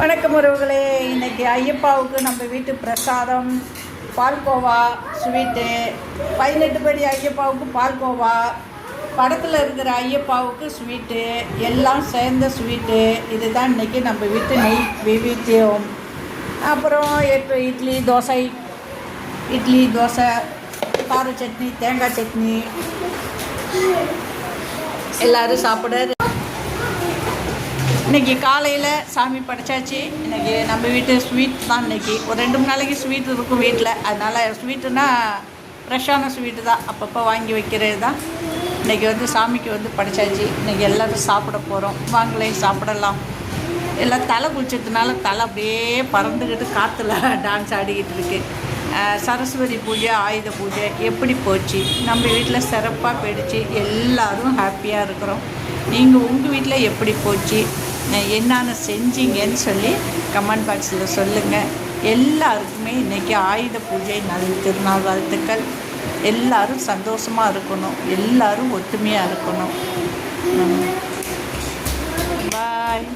வணக்கம் உறவுகளே. இன்றைக்கி ஐயப்பாவுக்கு நம்ம வீட்டு பிரசாதம் பால்கோவா ஸ்வீட்டு. பதினெட்டு படி ஐயப்பாவுக்கு பால்கோவா. படத்தில் இருக்கிற ஐயப்பாவுக்கு ஸ்வீட்டு. எல்லாம் சேர்ந்த ஸ்வீட்டு. இதுதான் இன்னைக்கு நம்ம வீட்டு நெய் வைவித்தியம். அப்புறம் எட்டு இட்லி தோசை. இட்லி தோசை கார சட்னி தேங்காய் சட்னி. எல்லாரும் சாப்பிட இன்றைக்கி காலையில் சாமி படைச்சாச்சு. இன்றைக்கி நம்ம வீட்டு ஸ்வீட் தான் இன்னைக்கு. ஒரு ரெண்டு மூணு நாளைக்கு ஸ்வீட் இருக்கும் வீட்டில் அதனால் ஸ்வீட்டுனா ஃப்ரெஷ்ஷான ஸ்வீட்டு தான். அப்பப்போ வாங்கி வைக்கிறது தான் இன்னைக்கு வந்து சாமிக்கு வந்து படைச்சாச்சு. இன்றைக்கி எல்லோரும் சாப்பிட போகிறோம் வாங்கலையும் சாப்பிடலாம். எல்லாம் தலை குளிச்சதுனால தலை அப்படியே பறந்துக்கிட்டு காற்றுல டான்ஸ் ஆடிக்கிட்டு இருக்கு. சரஸ்வதி பூஜை ஆயுத பூஜை எப்படி போச்சு? நம்ம வீட்டில் சிறப்பாக போயிடுச்சு. எல்லோரும் ஹாப்பியாக இருக்கிறோம். நீங்கள் உங்கள் வீட்டில் எப்படி போச்சு? என்னென்ன செஞ்சீங்கன்னு சொல்லி கமெண்ட் பாக்ஸில் சொல்லுங்கள் எல்லாருக்குமே இன்றைக்கி ஆயுத பூஜை நல்ல திருநாள் வாழ்த்துக்கள். எல்லாரும் சந்தோஷமாக இருக்கணும். எல்லாரும் ஒற்றுமையாக இருக்கணும். பாய்